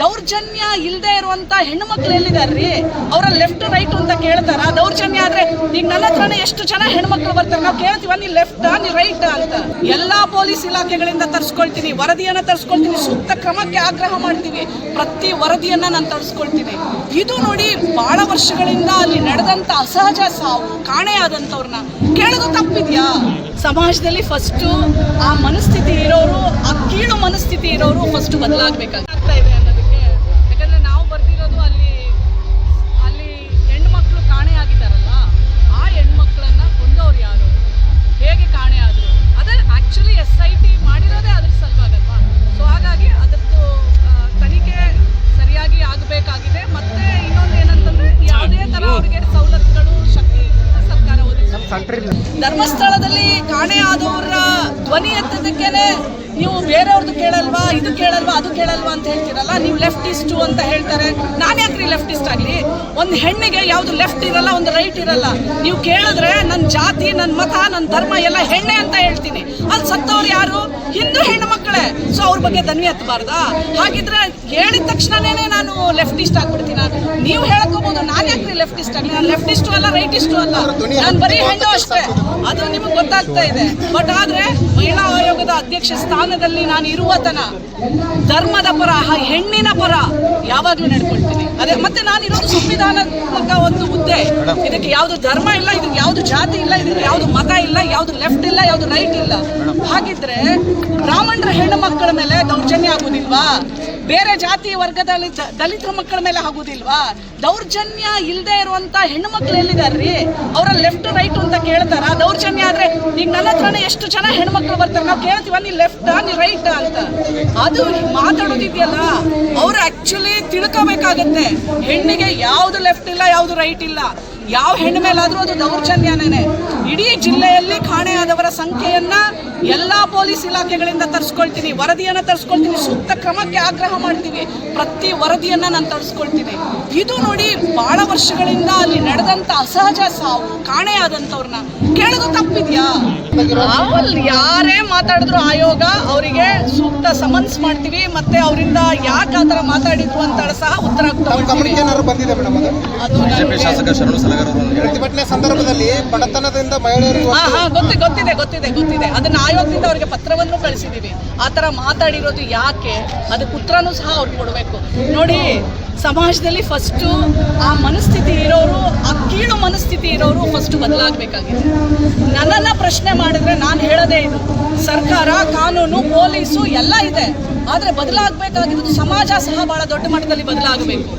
ದೌರ್ಜನ್ಯ ಇಲ್ಲದೆ ಇರುವಂತ ಹೆಣ್ಣು ಮಕ್ಳು ಎಲ್ಲಿದಾರ್ರಿ? ಅವರ ಲೆಫ್ಟ್ ರೈಟ್ ಅಂತ ಕೇಳ್ತಾರ? ದೌರ್ಜನ್ಯ ಆದ್ರೆ ಈಗ ನನ್ನ ಹತ್ರನೇ ಎಷ್ಟು ಜನ ಹೆಣ್ಮಕ್ಳು ಬರ್ತಾರೆ? ನಾವು ಕೇಳ್ತೀವ, ನೀ ಲೆಫ್ಟ್ ನೀ ರೈಟ್ ಅಂತ. ಎಲ್ಲಾ ಪೊಲೀಸ್ ಇಲಾಖೆಗಳಿಂದ ತರ್ಸ್ಕೊಳ್ತೀನಿ, ವರದಿಯನ್ನ ತರ್ಸ್ಕೊಳ್ತೀನಿ, ಸೂಕ್ತ ಕ್ರಮಕ್ಕೆ ಆಗ್ರಹ ಮಾಡ್ತೀವಿ ಪ್ರತಿ ವರದಿಯನ್ನ ನಾನು ತರಿಸ್ಕೊಳ್ತೀನಿ. ಇದು ನೋಡಿ ಬಹಳ ವರ್ಷಗಳಿಂದ ಅಲ್ಲಿ ನಡೆದಂತ ಅಸಹಜ ಸಾವು ಕಾಣೆಯಾದಂಥವ್ರನ್ನ ಕೇಳೋದು ತಪ್ಪಿದ್ಯಾ? ಸಮಾಜದಲ್ಲಿ ಫಸ್ಟ್ ಆ ಮನಸ್ಥಿತಿ ಇರೋರು, ಆ ಕೀಳು ಮನಸ್ಥಿತಿ ಇರೋರು ಫಸ್ಟ್ ಬದಲಾಗಬೇಕಾಗ್ತಾ ಧರ್ಮಸ್ಥಳದಲ್ಲಿ ಕಾಣೆ ಆದವರ ಧ್ವನಿ ಎತ್ತದಕ್ಕೇನೆ ನೀವು ಬೇರೆಯವ್ರದ್ದು ಕೇಳಲ್ವಾ, ಇದು ಕೇಳಲ್ವಾ, ಅದು ಕೇಳಲ್ವಾ ಅಂತ ಹೇಳ್ತೀರಲ್ಲ? ನೀವು ಲೆಫ್ಟಿಸ್ಟು ಅಂತ ಹೇಳ್ತಾರೆ. ನಾನು ಯಾಕ್ರಿ ಲೆಫ್ಟಿಸ್ಟ್ ಆಗಲಿ? ಒಂದು ಹೆಣ್ಣಿಗೆ ಯಾವುದು ಲೆಫ್ಟ್ ಇರಲ್ಲ, ಒಂದು ರೈಟ್ ಇರಲ್ಲ. ನೀವು ಕೇಳಿದ್ರೆ ನನ್ನ ಜಾತಿ ನನ್ನ ಮತ ನನ್ನ ಧರ್ಮ ಎಲ್ಲ ಹೆಣ್ಣೆ ಅಂತ ಹೇಳ್ತೀನಿ. ಅಲ್ಲಿ ಸತ್ತವ್ರು ಯಾರು? ಹಿಂದೂ ಹೆಣ್ಣು ಮಕ್ಕಳೇ. ಸೊ ಅವ್ರ ಬಗ್ಗೆ ಧ್ವನಿ ಹತ್ತಬಾರ್ದಾ ಹಾಗಿದ್ರೆ ಹೇಳಿದ ತಕ್ಷಣನೇ ನಾನು ಲೆಫ್ಟಿಸ್ಟ್ ಆಗ್ಬಿಡ್ತೀನಿ ನೀವು ಲೆಫ್ಟಿಸ್ಟ್ ಅಲ್ಲ. ಲೆಫ್ಟಿಸ್ಟು ಅಲ್ಲ ರೈಟಿಸ್ಟು ಅಲ್ಲ. ನಾನು ಬರೀ ಹೆಣ್ಣು ಅಷ್ಟೇ. ಅದು ನಿಮಗೆ ಗೊತ್ತಾಗ್ತಾ ಇದೆ. ಬಟ್ ಆದ್ರೆ ಮಹಿಳಾ ಆಯೋಗದ ಅಧ್ಯಕ್ಷ ಸ್ಥಾನದಲ್ಲಿ ನಾನು ಇರುವ ತನ ಧರ್ಮದ ಪರ ಹೆಣ್ಣಿನ ಪರ ಯಾವಾಗಲೂ ನಡ್ಕೊಳ್ತೀನಿ. ಅದೇ ಮತ್ತೆ ನಾನು ಇರೋದು ಸಂವಿಧಾನಾತ್ಮಕ ಒಂದು ಹುದ್ದೆ. ಇದಕ್ಕೆ ಯಾವುದು ಧರ್ಮ ಇಲ್ಲ ಇದಕ್ಕೆ ಯಾವುದು ಜಾತಿ ಇಲ್ಲ ಇದಕ್ಕೆ ಯಾವುದು ಮತ ಇಲ್ಲ ಯಾವುದು ಲೆಫ್ಟ್ ಇಲ್ಲ ಯಾವುದು ರೈಟ್ ಇಲ್ಲ. ಹಾಗಿದ್ರೆ ಬ್ರಾಹ್ಮಣರ ಹೆಣ್ಣು ಮಕ್ಕಳ ಮೇಲೆ ದೌರ್ಜನ್ಯ ಆಗುದಿಲ್ವಾ? ಬೇರೆ ಜಾತಿ ವರ್ಗದಲ್ಲಿ ದಲಿತರ ಮಕ್ಕಳ ಮೇಲೆ ಆಗುದಿಲ್ವಾ? ದೌರ್ಜನ್ಯ ಇಲ್ಲದೆ ಇರುವಂತ ಹೆಣ್ಣು ಮಕ್ಕಳು ಎಲ್ಲಿದಾರ್ರಿ? ಅವರ ಲೆಫ್ಟ್ ರೈಟ್ ಅಂತ ಕೇಳ್ತಾರ? ದೌರ್ಜನ್ಯ ಆದ್ರೆ ಈಗ ನನ್ನ ಹತ್ರನೇ ಎಷ್ಟು ಜನ ಹೆಣ್ಮಕ್ಳು ಬರ್ತಾರೆ? ನಾವು ಕೇಳ್ತೀವ? ನೀ ಲೆಫ್ಟ್ ನೀ ರೈಟ್ ಅಂತ. ಅದು ಮಾತಾಡೋದಿದೆಯಲ್ಲ, ಅವ್ರು ಆಕ್ಚುಲಿ ತಿಳ್ಕೋಬೇಕಾಗತ್ತೆ. ಹೆಣ್ಣಿಗೆ ಯಾವ್ದು ಲೆಫ್ಟ್ ಇಲ್ಲ, ಯಾವ್ದು ರೈಟ್ ಇಲ್ಲ. ಯಾವ ಹೆಣ್ಣು ಮೇಲಾದರೂ ಅದು ದೌರ್ಜನ್ಯನೇ. ಇಡೀ ಜಿಲ್ಲೆಯಲ್ಲಿ ಕಾಣೆಯಾದವರ ಸಂಖ್ಯೆಯನ್ನ ಎಲ್ಲ ಪೊಲೀಸ್ ಇಲಾಖೆಗಳಿಂದ ತರಿಸ್ಕೊಳ್ತೀನಿ ವರದಿಯನ್ನು ತರಿಸ್ಕೊಳ್ತೀನಿ ಸೂಕ್ತ ಕ್ರಮಕ್ಕೆ ಆಗ್ರಹ ಮಾಡ್ತೀವಿ ಪ್ರತಿ ವರದಿಯನ್ನ ನಾನು ತರಿಸ್ಕೊಳ್ತೀನಿ. ಇದು ನೋಡಿ ಬಹಳ ವರ್ಷಗಳಿಂದ ಅಲ್ಲಿ ನಡೆದಂತ ಅಸಹಜ ಸಾವು ಕಾಣೆಯಾದಂಥವ್ರನ್ನ. ಕೇಳೋದು ತಪ್ಪಿದ್ಯಾ? ಅಲ್ಲಿ ಯಾರೇ ಮಾತಾಡಿದ್ರು ಆಯೋಗ ಅವರಿಗೆ ಸೂಕ್ತ ಸಮನ್ಸ್ ಮಾಡ್ತೀವಿ ಮತ್ತೆ ಅವರಿಂದ ಯಾಕೆ ಆ ಥರ ಮಾತಾಡಿದ್ರು ಅಂತ ಸಹ ಉತ್ತರ ಆಗ್ತಾ ಗಮನಕ್ಕೆ ಏನಾದ್ರು ಬಂದಿದೆ ಮೇಡಮ್ ಅದು? ಪ್ರತಿಭಟನೆ ಸಂದರ್ಭದಲ್ಲಿ ಬಡತನದಿಂದ ಮಹಿಳೆಯರು ಹಾ ಹಾ ಗೊತ್ತಿ ಗೊತ್ತಿದೆ ಗೊತ್ತಿದೆ ಗೊತ್ತಿದೆ. ಅದನ್ನ ಆಯೋಗದಿಂದ ಅವರಿಗೆ ಪತ್ರವನ್ನು ಕಳಿಸಿದೀವಿ. ಆ ಥರ ಮಾತಾಡಿರೋದು ಯಾಕೆ? ಅದಕ್ಕೆ ಉತ್ತರನೂ ಸಹ ಅವ್ರು ಕೊಡಬೇಕು. ನೋಡಿ ಸಮಾಜದಲ್ಲಿ ಫಸ್ಟು ಆ ಮನಸ್ಥಿತಿ ಇರೋರು ಆ ಕೀಳು ಮನಸ್ಥಿತಿ ಇರೋರು ಫಸ್ಟ್ ಬದಲಾಗಬೇಕಾಗಿದೆ. ನನ್ನನ್ನು ಪ್ರಶ್ನೆ ಮಾಡಿದ್ರೆ ನಾನು ಹೇಳೋದೇ ಇದು. ಸರ್ಕಾರ ಕಾನೂನು ಪೊಲೀಸು ಎಲ್ಲ ಇದೆ. ಆದರೆ ಬದಲಾಗಬೇಕಾಗಿರೋದು ಸಮಾಜ ಸಹ ಬಹಳ ದೊಡ್ಡ ಮಟ್ಟದಲ್ಲಿ ಬದಲಾಗಬೇಕು.